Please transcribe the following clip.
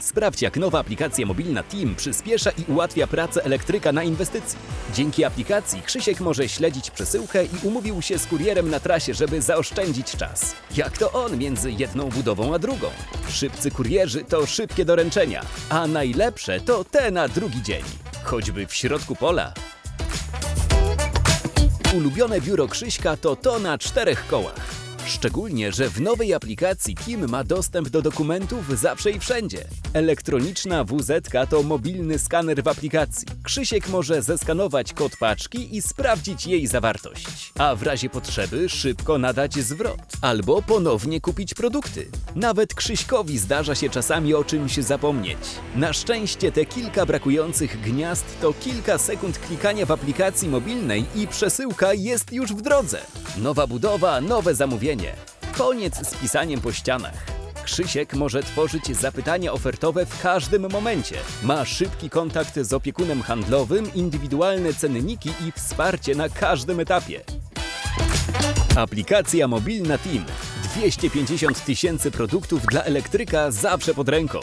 Sprawdź, jak nowa aplikacja mobilna Team przyspiesza i ułatwia pracę elektryka na inwestycji. Dzięki aplikacji Krzysiek może śledzić przesyłkę i umówił się z kurierem na trasie, żeby zaoszczędzić czas. Jak to on między jedną budową a drugą? Szybcy kurierzy to szybkie doręczenia, a najlepsze to te na drugi dzień. Choćby w środku pola. Ulubione biuro Krzyśka to to na czterech kołach. Szczególnie, że w nowej aplikacji Kim ma dostęp do dokumentów zawsze i wszędzie. Elektroniczna WZ to mobilny skaner w aplikacji. Krzysiek może zeskanować kod paczki i sprawdzić jej zawartość. A w razie potrzeby szybko nadać zwrot. Albo ponownie kupić produkty. Nawet Krzyśkowi zdarza się czasami o czymś zapomnieć. Na szczęście te kilka brakujących gniazd to kilka sekund klikania w aplikacji mobilnej i przesyłka jest już w drodze. Nowa budowa, nowe zamówienie. Koniec z pisaniem po ścianach. Krzysiek może tworzyć zapytania ofertowe w każdym momencie. Ma szybki kontakt z opiekunem handlowym, indywidualne cenniki i wsparcie na każdym etapie. Aplikacja mobilna Team. 250 tysięcy produktów dla elektryka zawsze pod ręką.